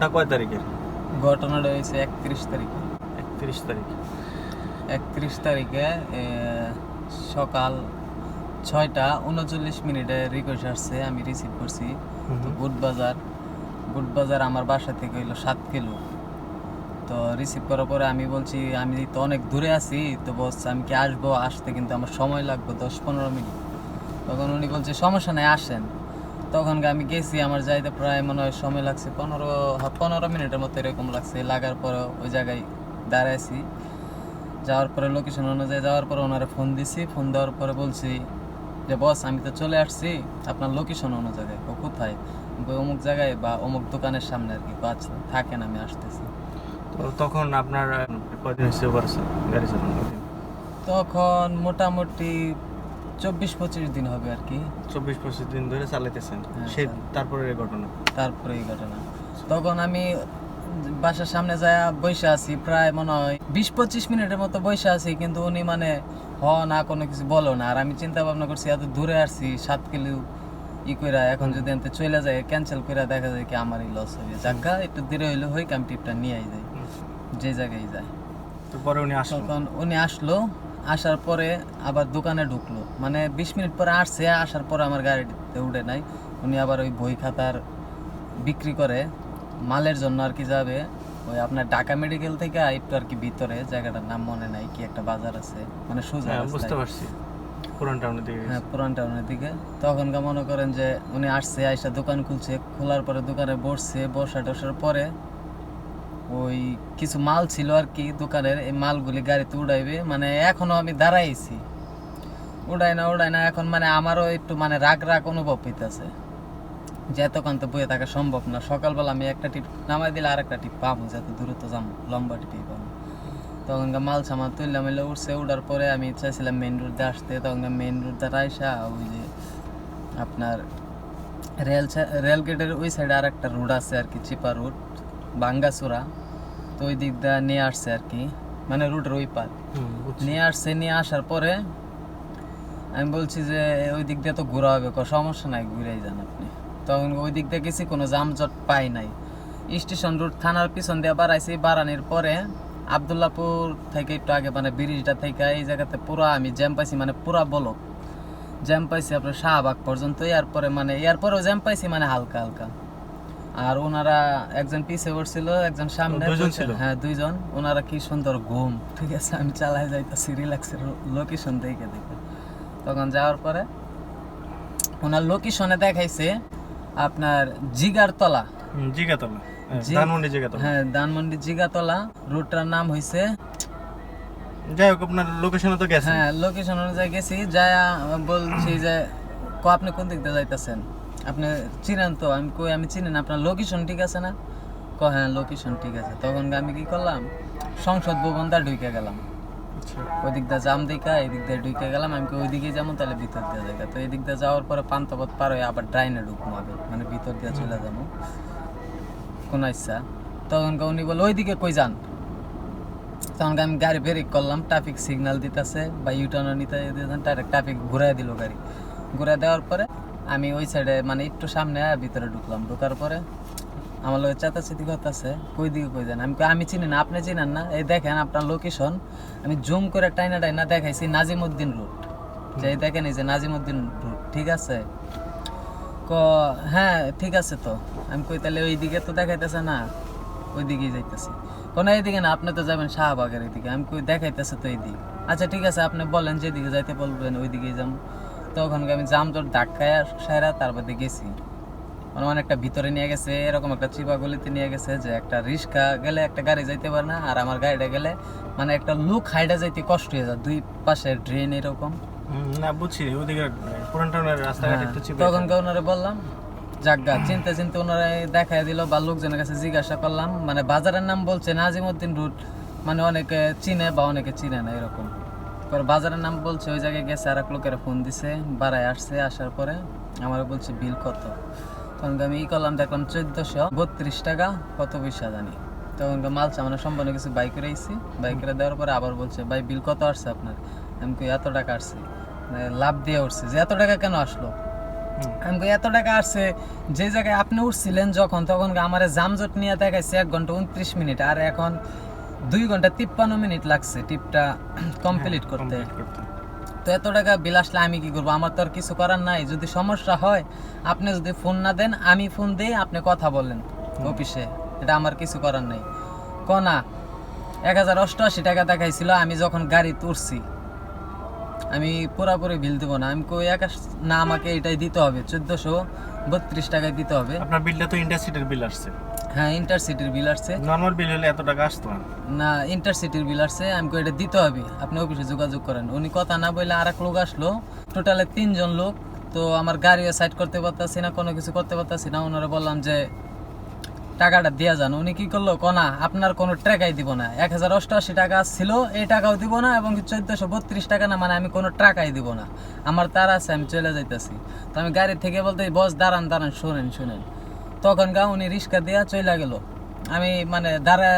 ঘটনাটা কয় তারিখের? ঘটনাটা হয়েছে একত্রিশ তারিখে। একত্রিশ তারিখ। একত্রিশ তারিখে সকাল ছয়টা উনচল্লিশ মিনিটে রিকোয়েস্ট আসছে আমি রিসিভ করছি। তো বুটবাজার বুটবাজার আমার বাসা থেকে হইল সাত কিলো। তো রিসিভ করার পরে আমি বলছি আমি তো অনেক দূরে আছি তো বস আমি কি আসব? আসতে কিন্তু আমার সময় লাগবে দশ পনেরো মিনিট। তখন উনি বলছে সমস্যা নেই আসেন। তখন আমি গেছি আমার যাইতে প্রায় মনে হয় সময় লাগছে পনেরো পনেরো মিনিটের মতো এরকম লাগছে। লাগার পরে ওই জায়গায় দাঁড়াইছি। যাওয়ার পরে লোকেশন অনুযায়ী যাওয়ার পরে ওনারা ফোন দিছি। ফোন দেওয়ার পরে বলছি যে বস আমি তো চলে আসছি। আপনার লোকেশন অনুযায়ী ও কোথায়? অমুক জায়গায় বা অমুক দোকানের সামনে আর কি আচ্ছা থাকেন আমি আসতেছি। তো তখন আপনার সেভ গাড়ি চালানো তখন মোটামুটি চব্বিশ পঁচিশ দিন হবে আর কি। চব্বিশ পঁচিশ দিন ধরে চালাইতেছেন। হ্যাঁ, চালাই। তারপরে এই ঘটনা? তারপরে এই ঘটনা। তখন আমি বাসার সামনে যায় বসে আছি প্রায় মনে হয় বিশ পঁচিশ মিনিটের মতো বসে আছি কিন্তু উনি মানে হ না কোনো কিছু বলো না। আর আমি চিন্তা ভাবনা করছি এত দূরে আসছি সাত কিলো ই কইরা এখন যদি এনতে চলে যায় ক্যান্সেল করে দেখা যায় কি আমারই লস হবে জায়গা একটু দূরে হইলে হই আমি টিপটা নিয়ে যাই। যে জায়গায় যায় তো পরে উনি আসলো? তখন উনি আসলো আসার পরে আবার দোকানে ঢুকলো। মানে বিশ মিনিট পরে আসছে আসার পরে আমার গাড়িতে উঠে নাই। উনি আবার ওই বই খাতার বিক্রি করে মালের জন্য আর কি যাবে। ওই আপনার ঢাকা মেডিকেল থেকে একটু আর কি ভিতরে জায়গাটার নাম মনে নাই কি একটা বাজার আছে। মানে সোজা হ্যাঁ বুঝতে পারছি। পুরান টাউনের দিকে হ্যাঁ পুরান টাউনের দিকে। তখনকার মনে করেন যে উনি আসছে আইসা দোকান খুলছে খোলার পরে দোকানে বসছে বসা টসার পরে ওই কিছু মাল ছিল আর কি দোকানের, এই মালগুলি গাড়িতে উড়াইবে। মানে এখনও আমি দাঁড়াইছি। উড়াই না উড়াই না, এখন মানে আমারও একটু মানে রাগ রাগ অনুভব হইতেছে। যে এতক্ষণ তো বয়ে থাকা সম্ভব না। সকালবেলা আমি একটা টিপ নামাই দিলে আর একটা টিপ পাবো, যাতে দূরত্ব যাম লম্বা টিপই পাবো। তখন মাল সামাল তুললাম এলে উঠছে উঠার পরে আমি চাইছিলাম মেন রোড আসতে। তখন মেন রোড আইসা ওই যে আপনার রেল রেল গেটের ওই সাইডে আর একটা রোড আছে আর কি, চিপা রোড বাঙ্গাসুরা। তো ওই দিক দিয়ে নিয়ে আসছে আর কি। মানে রুটের ওই পার নিয়ে আসছে নিয়ে আসার পরে আমি বলছি যে ওই দিক দিয়ে তো ঘোরা হবে কোনো সমস্যা নাই ঘুরেই যান আপনি। তখন ওই দিক দিয়ে গেছি কোনো যানজট পাই নাই। স্টেশন রোড থানার পিছন দিয়ে বাড়াইছি বাড়ানোর পরে আবদুল্লাপুর থেকে একটু আগে মানে ব্রিজটা থেকে এই জায়গাতে পুরো আমি জ্যাম পাইছি মানে পুরা বলক। জ্যাম পাইছি আপনার শাহবাগ পর্যন্ত এরপরে মানে এরপরেও জ্যাম পাইছি মানে হালকা হালকা। আর ওনারা একজন পিছে বসছিল একজন সামনে দুইজন ছিল? হ্যাঁ দুইজন। ওনারা কি সুন্দর ঘুম ঠিক আছে? আমি চালাই যাইতাছি রিল্যাক্সের লোকেশন দেখে দেখে। তখন যাওয়ার পরে ওনার লোকেশনে দেখাইছে আপনার জিগারতলা। জিগাতলা হ্যাঁ, ধানমন্ডি জিগাতলা হ্যাঁ ধানমন্ডি জিগাতলা রুটটার নাম হইছে যাই হোক আপনার লোকেশনে তো গেছেন। হ্যাঁ লোকেশন অনুযায়ী গেছি। যাই বলছি যে আপনি কোন দিক দিয়ে যাইতেছেন? আপনি চিনেন তো আমি কই আমি চিনি না আপনার লোকেশন ঠিক আছে না? ক হ্যাঁ লোকেশন ঠিক আছে। তখন আমি কি করলাম সংসদ ভবনটা ঢুকে গেলাম। আচ্ছা। ওই দিক দিয়ে জাম দেখা এই দিক দিয়ে ঢুকে গেলাম আমি ওই দিকে যাব তাহলে ভিতর দিয়ে জায়গা তো এই দিক দিয়ে যাওয়ার পরে পান্তাপথ পার হয়ে আবার ড্রাইনে ঢুকবো হবে মানে ভিতর দিয়ে চলে যাব। কোন ইচ্ছা? তখন উনি বলে ওইদিকে কই যান? তখন আমি গাড়ি ব্রেক করলাম ট্রাফিক সিগন্যাল দিতেছে বা ইউটার্ন নিতে ট্রাফিক ঘুরাই দিল গাড়ি। ঘুরাই দেওয়ার পরে আমি ওই সাইডে মানে একটু সামনে ভিতরে ঢুকলাম। ঢোকার পরে আমার লোক চেতাচেতি করতেছে। কই দিকে কই যান আমি আমি চিনি না, আপনি চিনেন না? এই দেখেন আপনার লোকেশন আমি জুম করে টাইনা টাইনা দেখাইছি নাজিমুদ্দিন রুট যে এই দেখেন এই যে নাজিমুদ্দিন রুট ঠিক আছে? ক হ্যাঁ ঠিক আছে তো। আমি কই, তাহলে ওই দিকে তো দেখাইতেছে না। ওই দিকেই যাইতেছি কোন এইদিকে না, আপনি তো যাবেন শাহবাগের এইদিকে। আমি কই, দেখাইতেছে তো এই দিক আচ্ছা ঠিক আছে, আপনি বলেন, যেদিকে যাইতে বলবেন ওই দিকেই যাম তখন আমি জামজট ধাক্কায় সাইরা তারপরে গেছি। মানে অনেকটা ভিতরে নিয়ে গেছে এরকম একটা চিপা গলিতে নিয়ে গেছে যে একটা রিক্সা গেলে একটা গাড়ি যাইতে পারে না আর আমার গাড়িটা গেলে মানে একটা লুক হাইডা যাইতে কষ্ট হয়ে যায় দুই পাশে ড্রেন এরকম। না বুঝছি ওদিকে পুরান টাউনের রাস্তাঘাট হ্যাঁ, একটু চিপে তখন ওনারে বললাম জাগা চিন্তা চিন্তা ওনারা দেখাই দিল বা লোকজনের কাছে জিজ্ঞাসা করলাম মানে বাজারের নাম বলছে নাজিমুদ্দিন রুট মানে অনেকে চিনে বা অনেকে চিনে না এরকম। পরে বাজারের নাম বলছে ওই জায়গায় গেছে আর এক লোকের ফোন দিছে বাড়ায় আসছে আসার পরে আমার বলছে বিল কত। তখন আমি ই করলাম দেখলাম চোদ্দশো বত্রিশ টাকা কত পয়সা জানি। তখন মাল সামানো সম্পূর্ণ কিছু বাইক রাইছি বাইক দেওয়ার পরে আবার বলছে ভাই বিল কত আসছে আপনার? আমি কই এত টাকা আসছে। মানে লাভ দিয়ে উঠছে যে এত টাকা কেন আসলো? আমি কই, এত টাকা আসছে। যে জায়গায় আপনি উঠছিলেন যখন তখন আমার জামজট নিয়ে দেখাইছে এক ঘণ্টা উনত্রিশ মিনিট। আর এখন দুই ঘণ্টা তিপ্পান্ন মিনিট লাগছে টিপটা কমপ্লিট হ্যাঁ, করতে। তো এত টাকা বিল আসলে আমি কি করব? আমার তো আর কিছু করার নাই। যদি সমস্যা হয় আপনি যদি ফোন না দেন আমি ফোন দিয়ে আপনি কথা বলেন অফিসে। এটা আমার কিছু করার নাই। কনা এক হাজার অষ্টআশি টাকা দেখাইছিল আমি যখন গাড়ি তুলছি আমি পুরাপুরি বিল দেবো না। আমি কই এক না আমাকে এটাই দিতে হবে। চোদ্দোশো বত্রিশ টাকায় দিতে হবে। আপনার বিলটা তো ইন্টারসিটির বিল আসছে। হ্যাঁ ইন্টারসিটির বিল আসছে। নর্মাল বিল হলে এত টাকা আসতো না। ইন্টারসিটির বিল আসছে। আমি কই এটা দিতে হবে। আপনি অফিসে যোগাযোগ করেন। উনি কথা না বললে আর এক লোক আসলো। টোটালে তিনজন লোক। তো আমার গাড়িও সাইড করতে পারতাছি না কোনো কিছু করতে পারতাছি না। ওনারা বললাম যে টাকাটা দিয়া যান। উনি কি করল? কনা আপনার কোনো টাকাই দিব না। এক হাজার অষ্টআশি টাকা ছিল, এই টাকাও দিব না এবং চোদ্দশো বত্রিশ টাকা না মানে আমি কোনো টাকাই দিব না। আমার তার আছে, আমি চলে যাইতেছি। তো আমি গাড়ি থেকে বলতে, বস, দাঁড়ান দাঁড়ান, শোনেন শোনেন। তখন গা উনি রিক্সা দিয়া চলে গেল। আমি মানে দাঁড়া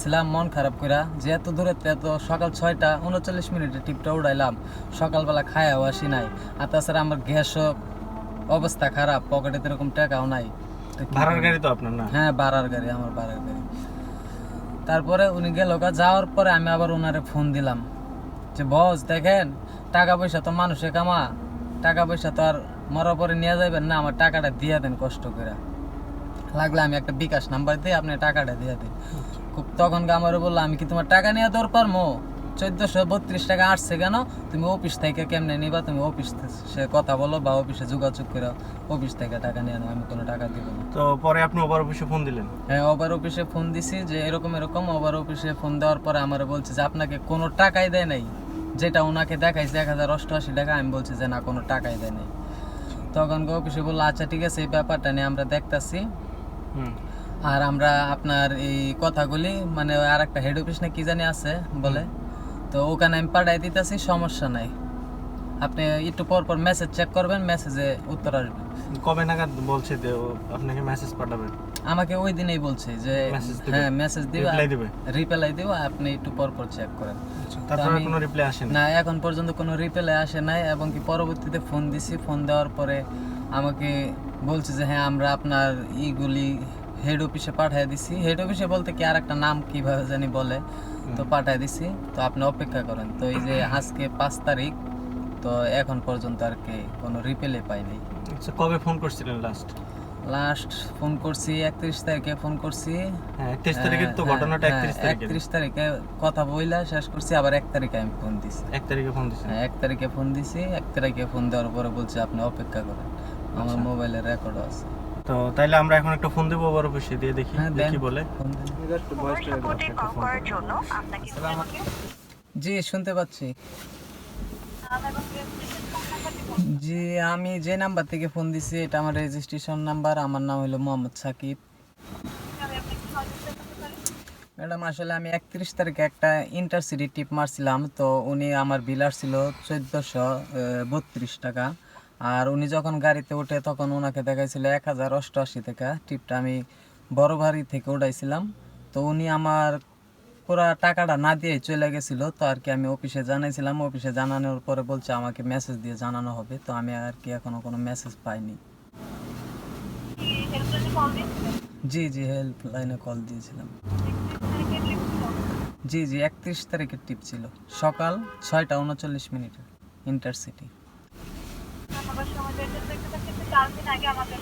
ছিলাম মন খারাপ কইরা, যে এত দূরে এত সকাল ছয়টা, উনচল্লিশ মিনিটে টিপটা উড়াইলাম। সকালবেলা খায়াও আসি নাই। আর তাছাড়া আমার গ্যাসও অবস্থা খারাপ, পকেটে এরকম টাকাও নাই। ভাড়ার গাড়ি তো আপনার না? হ্যাঁ বাড়ার গাড়ি আমার বাড়ার গাড়ি। তারপরে উনি গেল যাওয়ার পরে আমি আবার ওনারে ফোন দিলাম। যে বস দেখেন টাকা পয়সা তো মানুষে কামা। টাকা পয়সা তো আর মরার পরে নিয়ে যাবেন না আমার টাকাটা দিয়ে দেন কষ্ট করে। লাগলে আমি একটা বিকাশ নাম্বার দিই আপনি টাকাটা দিয়ে দিন। খুব তখন আমারও বলল আমি কি তোমার টাকা নিয়ে দর পারমো? চোদ্দশো বত্রিশ টাকা আসছে কেন? তুমি অফিস থেকে কেমনে নিবা? তুমি অফিস সে কথা বলো বা অফিসে যোগাযোগ করো। অফিস থেকে টাকা নিয়ে নাও আমি কোনো টাকা দিব না। তো পরে আপনি ওভার অফিসে ফোন দিলেন? হ্যাঁ ওভার অফিসে ফোন দিছি যে এরকম এরকম ওভার অফিসে ফোন দেওয়ার পরে আমার বলছে যে আপনাকে কোনো টাকাই দেয় নাই। যেটা ওনাকে দেখাইছে এক হাজার অষ্টআশি টাকা আমি বলছি যে না কোনো টাকাই দেয় নাই। তখন অফিসে বলল আচ্ছা ঠিক আছে এই ব্যাপারটা নিয়ে আমরা দেখতাছি। হুম। আর আমরা আপনার এই কথাগুলি মানে আর একটা হেড অফিস না কি জানি আছে বলে? তো ওখানে আমি পাঠাই দিতেছি সমস্যা নাই। আপনি একটু পর পর মেসেজ চেক করবেন মেসেজে উত্তর আসবে। কবে নাগাদ বলছে যে আপনাকে মেসেজ পাঠাবে? আমাকে ওই দিনেই বলছে যে হ্যাঁ মেসেজ দিবে রিপ্লাই দিবে? রিপ্লাই দিব আপনি একটু পর পর চেক করেন। তারপরে কোনো রিপ্লাই আসেনি না এখন পর্যন্ত কোনো রিপ্লাই আসে নাই এবং কি পরবর্তীতে ফোন দিছি ফোন দেওয়ার পরে আমাকে বলছে যে হ্যাঁ আমরা আপনার ইগুলি হেড অফিসে পাঠিয়ে দিছি। হেড অফিসে বলতে কি আর একটা নাম কীভাবে জানি বলে তো পাঠিয়ে দিছি। তো আপনি অপেক্ষা করেন। তো এই যে আজকে পাঁচ তারিখ তো এখন পর্যন্ত আর কি কোনো রিপ্লাই পাইনি। আচ্ছা কবে ফোন করছিলেন লাস্ট লাস্ট ফোন করছি একত্রিশ তারিখে ফোন করছি। হ্যাঁ একত্রিশ তারিখের তো ঘটনাটা একত্রিশ তারিখে। একত্রিশ তারিখে কথা বইলা শেষ করছি আবার এক তারিখে আমি ফোন দিছি। এক তারিখে ফোন হ্যাঁ, এক তারিখে ফোন দিছি। এক তারিখে ফোন দেওয়ার পরে বলছে আপনি অপেক্ষা করেন। আমার আচ্ছা। মোবাইলে রেকর্ড আছে। তো তাইলে আমরা এখন একটা ফোন দেবো ওভার অফিসে দিয়ে দেখি হ্যাঁ, দেখি বলে। জি শুনতে পাচ্ছি। জি আমি যে নাম্বার থেকে ফোন দিছি এটা আমার রেজিস্ট্রেশন নাম্বার। আমার নাম হলো মোহাম্মদ সাকিব। ম্যাডাম আসলে আমি একত্রিশ তারিখে একটা ইন্টারসিটি টিপ মারছিলাম তো উনি আমার বিলার ছিল চোদ্দোশো বত্রিশ টাকা। আর উনি যখন গাড়িতে ওঠে তখন ওনাকে দেখাইছিল এক হাজার অষ্টআশি টাকা। টিপটা আমি বড় বাড়ি থেকে উঠাইছিলাম। তো উনি আমার পুরা টাকাটা না দিয়ে চলে গেছিল। তো আর কি আমি অফিসে জানাইছিলাম। অফিসে জানানোর পরে বলছে, আমাকে মেসেজ দিয়ে জানানো হবে। তো আমি আর কি এখনও কোনো মেসেজ পাইনি। জি জি হেল্প লাইনে কল দিয়েছিলাম। জি জি, একত্রিশ তারিখের টিপ ছিল। সকাল ছয়টা উনচল্লিশ মিনিটে। ইন্টারসিটি ধন্যবাদ সময় দেওয়ার জন্য একটু চার দিন আগে আমাদের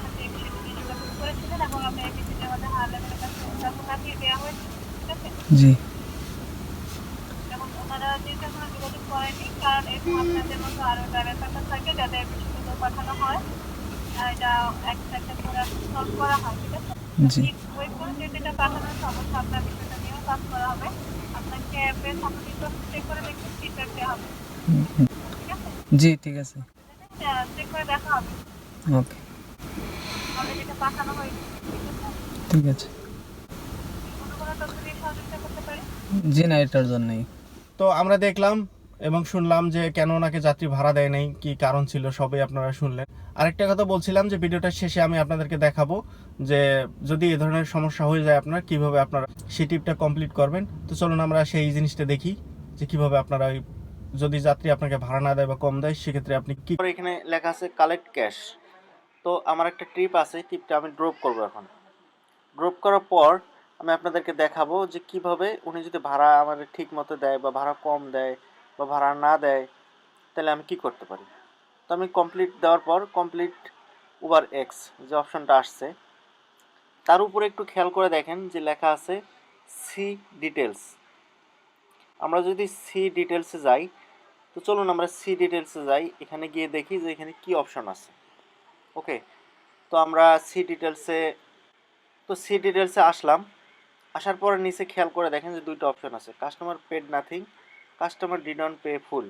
সাথে এই বিষয়টি নিয়ে যোগাযোগ করেছিলেন এবং আমরা এই বিষয়টি আমাদের হার লেভেলের কাছে উদ্যোগ পাঠিয়ে দেওয়া হয়েছে ঠিক আছে? জি। এবং ওনারা যেহেতু এখনও যোগাযোগ করেনি কারণ এরকম আপনাদের মতো আরও ড্রাইভার পার্টনার থাকে যাদের বিষয়গুলো পাঠানো হয় এটা একটা একটা করে সলভ করা হয় ঠিক আছে? জি। ওয়েট করুন যেটা পাঠানো হচ্ছে আপনার বিষয়টা নিয়েও কাজ করা হবে। আপনাকে সম্পর্কিত চেক করে দেখে ফিডব্যাক দেওয়া হবে। জি ঠিক আছে। দেখা হবে। ওকে। যেটা পাঠানো হয়েছে ঠিক আছে। জি না এটার জন্যই। তো আমরা দেখলাম এবং শুনলাম যে কেন ওনাকে যাত্রী ভাড়া দেয় নাই কি কারণ ছিল সবই আপনারা শুনলেন। আরেকটা কথা বলছিলাম যে ভিডিওটা শেষে আমি আপনাদেরকে দেখাবো যে যদি এ ধরনের সমস্যা হয়ে যায় আপনার কীভাবে আপনারা সেই টিপটা কমপ্লিট করবেন। তো চলুন আমরা সেই জিনিসটা দেখি যে কীভাবে আপনারা ওই যদি যাত্রী আপনাকে ভাড়া না দেয় বা কম দেয়, সেক্ষেত্রে আপনি কি এখানে লেখা আছে কালেক্ট ক্যাশ তো আমার একটা ট্রিপ আছে ট্রিপটা আমি ড্রপ করব এখন। ড্রপ করার পর আমি আপনাদেরকে দেখাবো যে কীভাবে উনি যদি ভাড়া আমাদের ঠিক মতো দেয় বা ভাড়া কম দেয় বা ভাড়া না দেয়, তাহলে আমি কি করতে পারি? তো আমি কমপ্লিট দেওয়ার পর কমপ্লিট উবার এক্স যে অপশনটা আসছে, তার উপরে একটু খেয়াল করে দেখেন যে লেখা আছে সি ডিটেলস আমরা যদি সি ডিটেলসে যাই তো চলুন আমরা সি ডিটেলসে যাই। এখানে গিয়ে দেখি যে এখানে কি অপশন আছে। ওকে তো আমরা সি ডিটেলসে তো সি ডিটেলসে আসলাম। আসার পরে নিচে খেয়াল করে দেখেন যে দুইটা অপশন আছে। Customer paid nothing customer did not pay full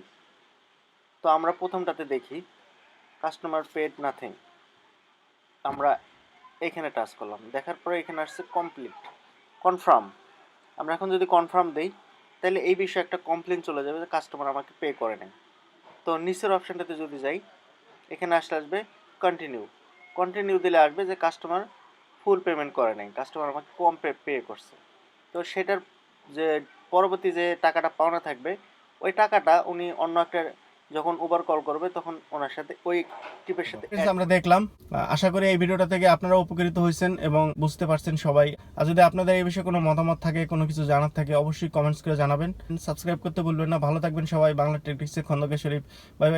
তো আমরা প্রথমটাতে দেখি। কাস্টমার পেড নাথিং আমরা এখানে টাচ করলাম। দেখার পরে এখানে আসছে কমপ্লিট কনফার্ম আমরা এখন যদি কনফার্ম দেই তাহলে এই বিষয়ে একটা কমপ্লেন চলে যাবে যে কাস্টমার আমাকে পে করে নেয় তো নিচের অপশানটাতে যদি যাই, এখানে আসলে আসবে কন্টিনিউ কন্টিনিউ দিলে আসবে যে কাস্টমার ফুল পেমেন্ট করে নাই কাস্টমার আমাকে কম পে পে করছে। তো সেটার যে পরবর্তী যে টাকাটা পাওনা থাকবে, ওই টাকাটা উনি অন্য একটা যখন উবার কল করবে, তখন ওনার সাথে ওই টিপের সাথে আমরা দেখলাম, আশা করি এই ভিডিওটা থেকে আপনারা উপকৃত হয়েছেন এবং বুঝতে পারছেন সবাই। আর যদি আপনাদের এই বিষয়ে কোনো মতামত থাকে, কোনো কিছু জানার থাকে, অবশ্যই কমেন্টস করে জানাবেন। সাবস্ক্রাইব করতে ভুলবেন না। ভালো থাকবেন সবাই। বাংলা টেকটিক্সের খন্দকের শরীফ। Bye by